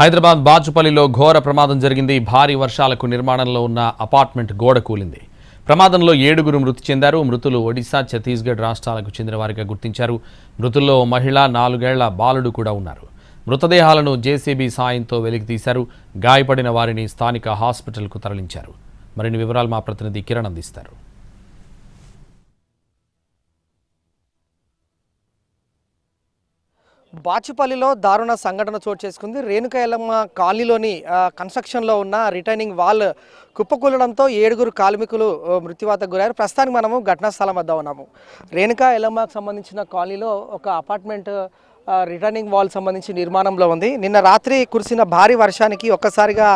హైదరాబాద్ బాచుపల్లిలో ఘోర ప్రమాదం జరిగింది. భారీ వర్షాలకు నిర్మాణంలో ఉన్న అపార్ట్మెంట్ గోడ కూలింది. ప్రమాదంలో ఏడుగురు మృతి చెందారు. మృతులు ఒడిశా ఛత్తీస్గఢ్ రాష్ట్రాలకు చెందిన వారిగా గుర్తించారు. మృతుల్లో మహిళ నాలుగేళ్ళ బాలుడు కూడా ఉన్నారు. మృతదేహాలను జేసీబీ సాయంతో వెలికి తీశారు. గాయపడిన వారిని స్థానిక హాస్పిటల్కు తరలించారు. మరిన్ని వివరాలు మా ప్రతినిధి కిరణ్ అందిస్తారు. బాచుపల్లిలో దారుణ సంఘటన చోటు చేసుకుంది. రేణుకాయలమ్మ కాలనీలోని కన్స్ట్రక్షన్లో ఉన్న రిటైనింగ్ వాల్ కుప్పకూలడంతో ఏడుగురు కార్మికులు ఆ, మృత్యువాతకు గురయ్యారు. ప్రస్తుతానికి మనము ఘటనా స్థలం వద్ద ఉన్నాము. రేణుకా ఎల్లమ్మకు సంబంధించిన కాలనీలో ఒక అపార్ట్మెంట్ రిటర్నింగ్ వాల్ సంబంధించి నిర్మాణంలో ఉంది. నిన్న రాత్రి కురిసిన భారీ వర్షానికి ఒక్కసారిగా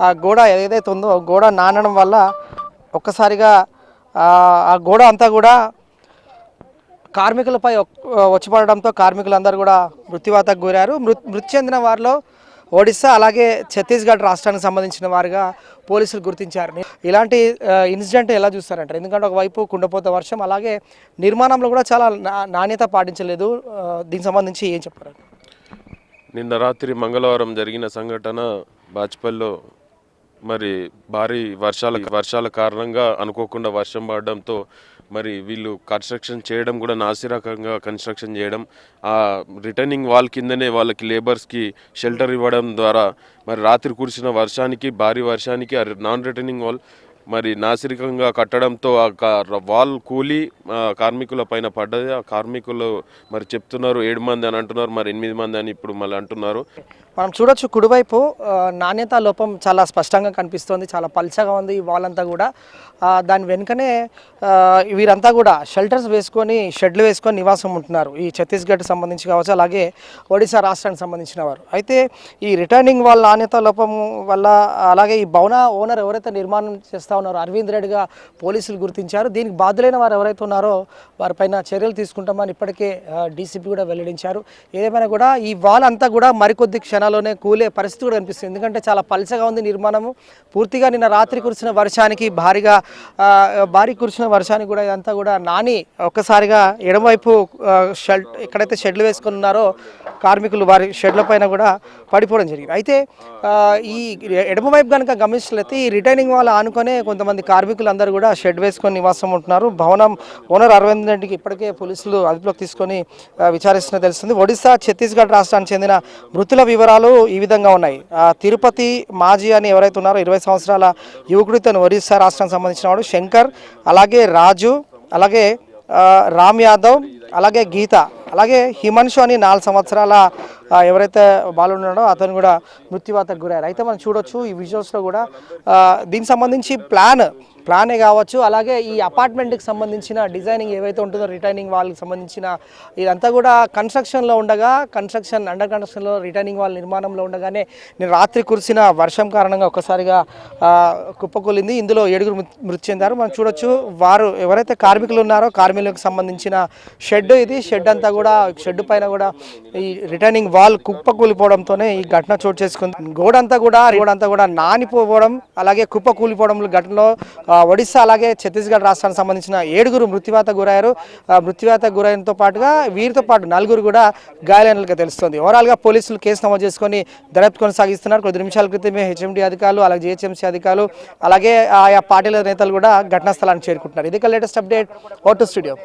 ఆ గోడ ఏదైతే ఉందో గోడ నానడం వల్ల ఒక్కసారిగా ఆ గోడ అంతా కూడా కార్మికులపై వచ్చిపడడంతో కార్మికులందరూ కూడా మృత్యువాతకు గురారు మృ మృతి చెందిన వారిలో ఒడిశా అలాగే ఛత్తీస్గఢ్ రాష్ట్రానికి సంబంధించిన వారుగా పోలీసులు గుర్తించారు. ఇలాంటి ఇన్సిడెంట్ ఎలా చూస్తారంటారు? ఎందుకంటే ఒకవైపు కుండపోత వర్షం అలాగే నిర్మాణంలో కూడా చాలా నాణ్యత పాటించలేదు. దీనికి సంబంధించి ఏం చెప్పారు? నిన్న రాత్రి మంగళవారం జరిగిన సంఘటన బాచ్పల్లిలో మరి భారీ వర్షాల వర్షాల కారణంగా అనుకోకుండా వర్షం పడడంతో మరి వీళ్ళు కన్స్ట్రక్షన్ చేయడం కూడా నాసిరకంగా కన్స్ట్రక్షన్ చేయడం ఆ రిటర్నింగ్ వాల్ కిందనే వాళ్ళకి లేబర్స్కి షెల్టర్ ఇవ్వడం ద్వారా మరి రాత్రి కురిసిన వర్షానికి భారీ వర్షానికి నాన్ రిటర్నింగ్ వాల్ మరి నాసిరికంగా కట్టడంతో ఆ వాల్ కూలి కార్మికుల పైన పడ్డది. ఆ కార్మికులు మరి చెప్తున్నారు ఏడు మంది అని అంటున్నారు మరి ఎనిమిది మంది అని ఇప్పుడు మళ్ళీ అంటున్నారు. మనం చూడొచ్చు కుడివైపు నాణ్యత లోపం చాలా స్పష్టంగా కనిపిస్తుంది చాలా పల్చగా ఉంది ఈ వాల్ అంతా కూడా దాని వెనుకనే వీరంతా కూడా షెల్టర్స్ వేసుకొని షెడ్లు వేసుకొని నివాసం ఉంటున్నారు. ఈ ఛత్తీస్గఢ్ సంబంధించి కావచ్చు అలాగే ఒడిశా రాష్ట్రానికి సంబంధించిన వారు. అయితే ఈ రిటర్నింగ్ వాళ్ళ నాణ్యత లోపం వల్ల అలాగే ఈ భవన ఓనర్ ఎవరైతే నిర్మాణం చేస్తూ ఉన్నారు. అరవింద్ రెడ్డిగా పోలీసులు గుర్తించారు. దీనికి బాధ్యులైన వారు ఎవరైతే ఉన్నారో వారిపైన చర్యలు తీసుకుంటామని ఇప్పటికే డీసీపీ కూడా వెల్లడించారు. ఏదేమైనా కూడా ఈ వాల్ అంతా కూడా మరికొద్ది క్షణాల్లోనే కూలే పరిస్థితి కూడా కనిపిస్తుంది ఎందుకంటే చాలా పలచగా ఉంది నిర్మాణము. పూర్తిగా నిన్న రాత్రి కురిసిన వర్షానికి భారీగా భారీ కురిసిన వర్షానికి కూడా ఇదంతా కూడా నాని ఒక్కసారిగా ఎడమవైపు షెడ్ ఎక్కడైతే షెడ్లు వేసుకుని ఉన్నారో కార్మికులు వారి షెడ్ల పైన కూడా పడిపోవడం జరిగింది. అయితే ఈ ఎడమవైపు కనుక గమనించినట్లయితే ఈ రిటైనింగ్ వాళ్ళు ఆనుకొనే కొంతమంది కార్మికులు అందరూ కూడా షెడ్ వేసుకొని నివాసం ఉంటున్నారు. భవనం ఓనర్ అరవింద్ రెడ్డికి ఇప్పటికే పోలీసులు అదుపులోకి తీసుకొని విచారిస్తున్న తెలుస్తుంది. ఒడిశా ఛత్తీస్గఢ్ రాష్ట్రానికి చెందిన మృతుల వివరాలు ఈ విధంగా ఉన్నాయి. తిరుపతి మాజీ అని ఎవరైతే ఉన్నారో ఇరవై సంవత్సరాల యువకుడు ఇతను ఒడిశా రాష్ట్రానికి సంబంధించిన వాడు. శంకర్ అలాగే రాజు అలాగే రామ్ యాదవ్ అలాగే గీత అలాగే హిమాన్షు అని నాలుగు సంవత్సరాల ఎవరైతే బాలు ఉన్నాడో అతను కూడా మృత్యువాతకు గురయ్యారు. అయితే మనం చూడొచ్చు ఈ విజువల్స్లో కూడా దీనికి సంబంధించి ప్లాన్ ప్లానే కావచ్చు అలాగే ఈ అపార్ట్మెంట్కి సంబంధించిన డిజైనింగ్ ఏవైతే ఉంటుందో రిటైనింగ్ వాళ్ళకి సంబంధించిన ఇదంతా కూడా కన్స్ట్రక్షన్లో ఉండగా కన్స్ట్రక్షన్ అండర్ కన్స్ట్రక్షన్లో రిటైనింగ్ వాళ్ళ నిర్మాణంలో ఉండగానే నేను రాత్రి కురిసిన వర్షం కారణంగా ఒక్కసారిగా కుప్పకూలింది. ఇందులో ఏడుగురు మృ- మృతి చెందారు. మనం చూడొచ్చు వారు ఎవరైతే కార్మికులు ఉన్నారో కార్మికులకు సంబంధించిన షెడ్ ఇది. షెడ్ అంతా కూడా షెడ్ పైన కూడా ఈ రిటైనింగ్ వాల్ కుప్పకూలిపోవడంతోనే ఈ ఘటన చోటు చేసుకుంది. గోడంతా కూడా గోడంతా కూడా నానిపోవడం అలాగే కుప్ప కూలిపోవడం ఘటనలో ఒడిశా అలాగే ఛత్తీస్గఢ్ రాష్ట్రానికి సంబంధించిన ఏడుగురు మృత్యువాత గురయ్యారు. మృత్యువాత గురైనతో పాటుగా వీరితో పాటు నలుగురు కూడా గాయాలైనట్లుగా తెలుస్తుంది. ఓవరాల్గా పోలీసులు కేసు నమోదు చేసుకొని దర్యాప్తు కొనసాగిస్తున్నారు. కొద్ది నిమిషాల క్రితమే హెచ్ఎండి అధికారులు అలాగే జిహెచ్ఎంసీ అధికారులు అలాగే ఆయా పార్టీల నేతలు కూడా ఘటనా స్థలానికి చేరుకుంటున్నారు. ఇది లేటెస్ట్ అప్డేట్ ఓటు స్టూడియో.